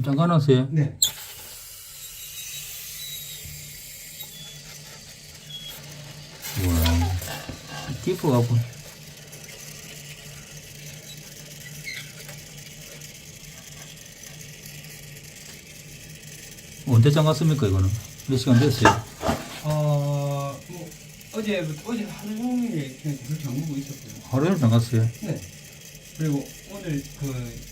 잠가놨어요. 네. 우와. 깊어갖고. 언제 잠갔습니까, 이거는? 몇 시간 됐어요? 어, 뭐, 어제, 어제 하루 종일 그냥 불 잠그고 있었고요. 하루 종일 잠갔어요. 네. 그리고 오늘 그,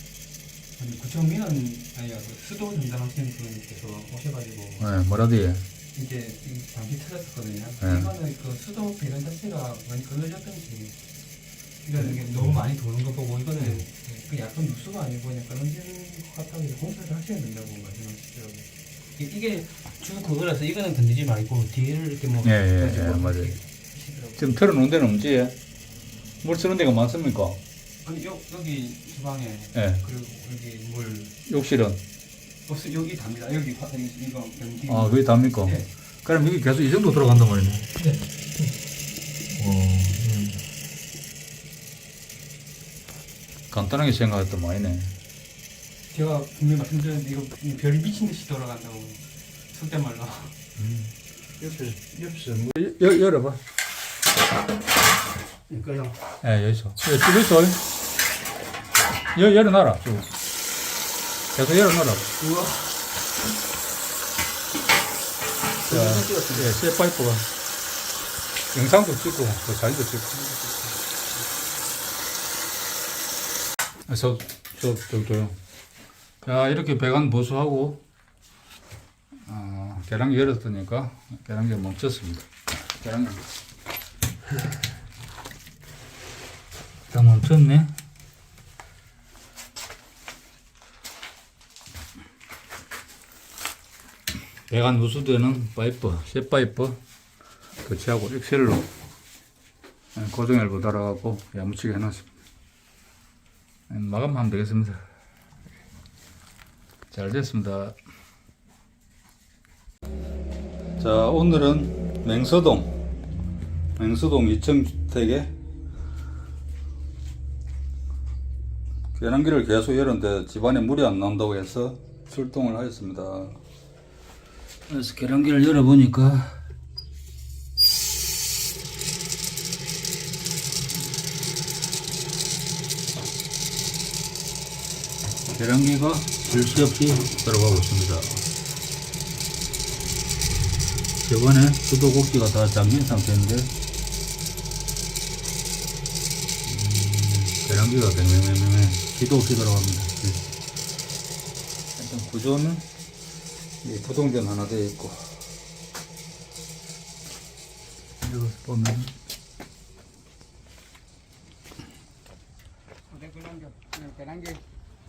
아니, 구청 민원, 아니야, 그 수도 담당하시는 분께서 오셔가지고, 네, 뭐라도 해. 이제 이 잠시 틀었었거든요. 네. 이거는 그 수도 배관 자체가 많이 끊어졌던지, 그러니까 이게 너무 많이 도는 거 보고, 이거는 그 약간 누수가 아니고 그냥 끊어지는 것 같다고 해서 공사를 하셔야 된다고 말씀하시더라고요. 이- 이게 주 그거라서 이거는 건드리지 말고 뒤를 이렇게 뭐 예, 예, 예, 맞아요. 지금 틀어놓은 데는 없지? 물 쓰는 데가 많습니까? 아니 여, 여기 주방에 예. 그리고 여기 물 욕실은? 없어 여기 답니다. 여기 화- 여기 이거 변기. 아, 그게 답니까? 네. 그럼 이게 계속 이 정도 들어간단 말이네. 네. 어, 간단하게 생각했던 모양이네. 제가 분명히 말씀드렸는데 이거 별이 미친 듯이 돌아간다고 속된 말로. 옆에 옆에 뭐 여, 열어봐. 이거요. 예, 여기서. 예, 쭉 있어. 여, 열어놔라, 쭉. 계속 열어놔라. 우와. 자, 예, 쇠 파이프가. 영상도 찍고, 그 사진도 찍고. 아, 저, 저, 저, 저요. 자, 이렇게 배관 보수하고, 어, 계량기 열었으니까, 계량기가 멈췄습니다. 계량기. 다 멈췄네. 배관 누수되는 파이프, 쇠 파이프 교체하고 엑셀로 고정열부 달아갖고 야무치게 해놨습니다. 음, 마감하면 되겠습니다. 잘 됐습니다. 자, 오늘은 맹서동, 맹서동 2층 주택에 계량기를 계속 열었는데 집안에 물이 안 나온다고 해서 출동을 하였습니다. 그래서 계량기를 열어보니까 계량기가 불씨 없이 들어가고 있습니다. 저번에 수도꼭지가 다 잠긴 상태인데 계량기가 뱅뱅뱅뱅 기도 없이 들어갑니다. 일단 구조는 이 부동전 하나 되어 있고. 여기 보면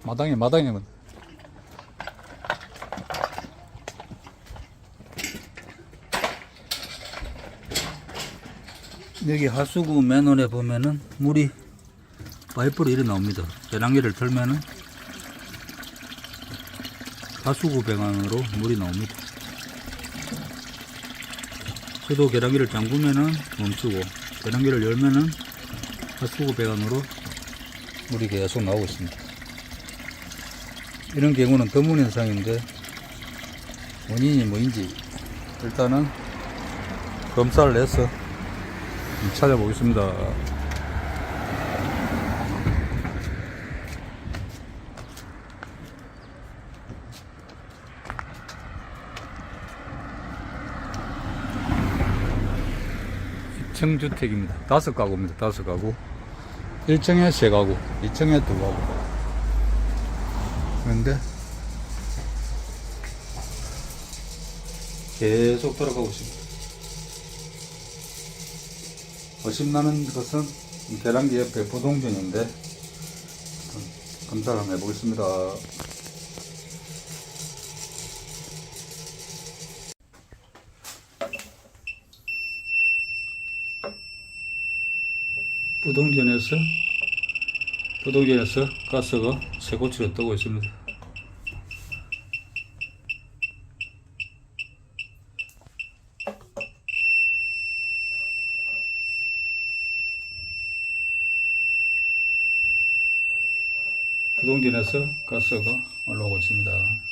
마당에 마당에 여기 하수구 맨홀에 보면은 물이 파이프로 이래 나옵니다. 계량기를 틀면은 하수구 배관으로 물이 나옵니다. 저도 계량기를 잠그면은 멈추고 계량기를 열면은 하수구 배관으로 물이 계속 나오고 있습니다. 이런 경우는 드문 현상인데 원인이 뭐인지 일단은 검사를 해서 찾아보겠습니다. 층 주택입니다. 다섯 가구입니다. 다섯 가구. 1층에 세 가구, 2층에 두 가구. 그런데 계속 돌아가고 있습니다. 어심나는 것은 계란기 옆에 부동전인데 검사를 한번 해보겠습니다. 부동전에서 부동전에서 가스가 쇠고치로 뜨고 있습니다. 부동전에서 가스가 올라오고 있습니다.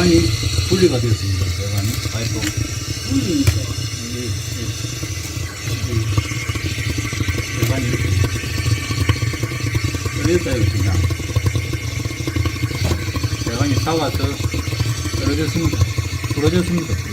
배관이 분리가 되었습니다. 배관이 파이프 이 배관이 떨어졌다 이거든요. 배관이 닿아서 떨어졌습니다. 부러졌습니다.